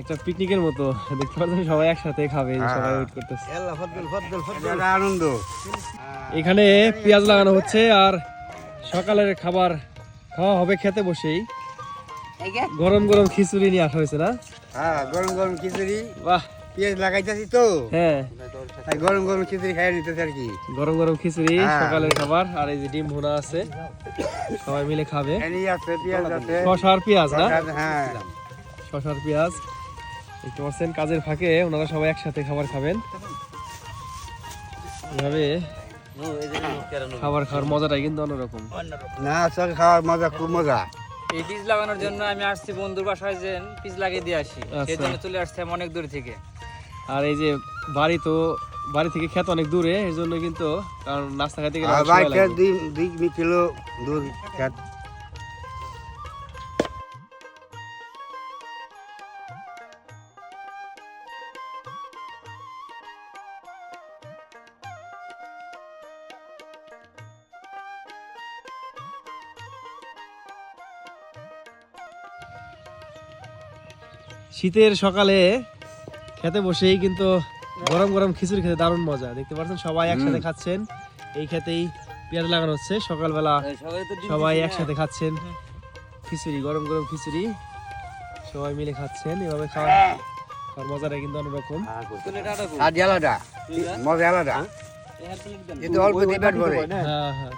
একটা পিকনিকের মতো। দেখতে পাচ্ছেন সবাই একসাথে খাবে সবাই ওয়েট করতেছে। আনন্দ। এখানে পেঁয়াজ লাগানো হচ্ছে আর সকালের খাবার খাওয়া হবে খেতে বসেই। গরম গরম খিচুড়ি নিয়ে আসা হয়েছে না? হ্যাঁ গরম গরম খিচুড়ি। বাহ। পেঁয়াজ লাগাইতেছি তো। হ্যাঁ। গরম গরম খিচুড়ি খাই নিতেছে আর কি। গরম গরম খিচুড়ি হ্যাঁ। সকালের খাবার আর এই যে ডিম ভুনা আছে। সবাই মিলে খাবে। আছে পেঁয়াজ আছে। শশা পেঁয়াজ না? হ্যাঁ। শশা পেঁয়াজ। দেখতে পাচ্ছেন কাজের ফাঁকে ওনারা সবাই একসাথে খাবার খাবেন। এভাবে খাবার খাওয়ার মজাটাই কিন্তু অন্যরকম। না খাওয়ার মজা খুব মজা। এই বীজ লাগানোর জন্য আমি আসছি বন্ধুর বাসায় যে বীজ লাগিয়ে দিয়ে আসি। আচ্ছা। সেই জন্য চলে আসছি আমি অনেক দূর থেকে। আর এই যে বাড়ি তো বাড়ি থেকে খেত অনেক দূরে এর জন্য কিন্তু কারণ নাস্তা খাইতে গেলে দুই কিলো দূর খেত। শীতের সকালে খেতে বসেই কিন্তু গরম গরম খিচুড়ি খেতে দারুণ মজা। দেখতে পাচ্ছেন সবাই একসাথে খাচ্ছেন। এই খেতেই পেঁয়াজ লাগানো হচ্ছে। সকালবেলা সবাই একসাথে খাচ্ছেন। খিচুড়ি গরম গরম খিচুড়ি। সবাই মিলে খাচ্ছেন। এভাবে খাওয়ার খাওয়ার মজাটা কিন্তু অন্যরকম। আর আলাদা মজা আলাদা। অল্প দিবার পরে হ্যাঁ হ্যাঁ।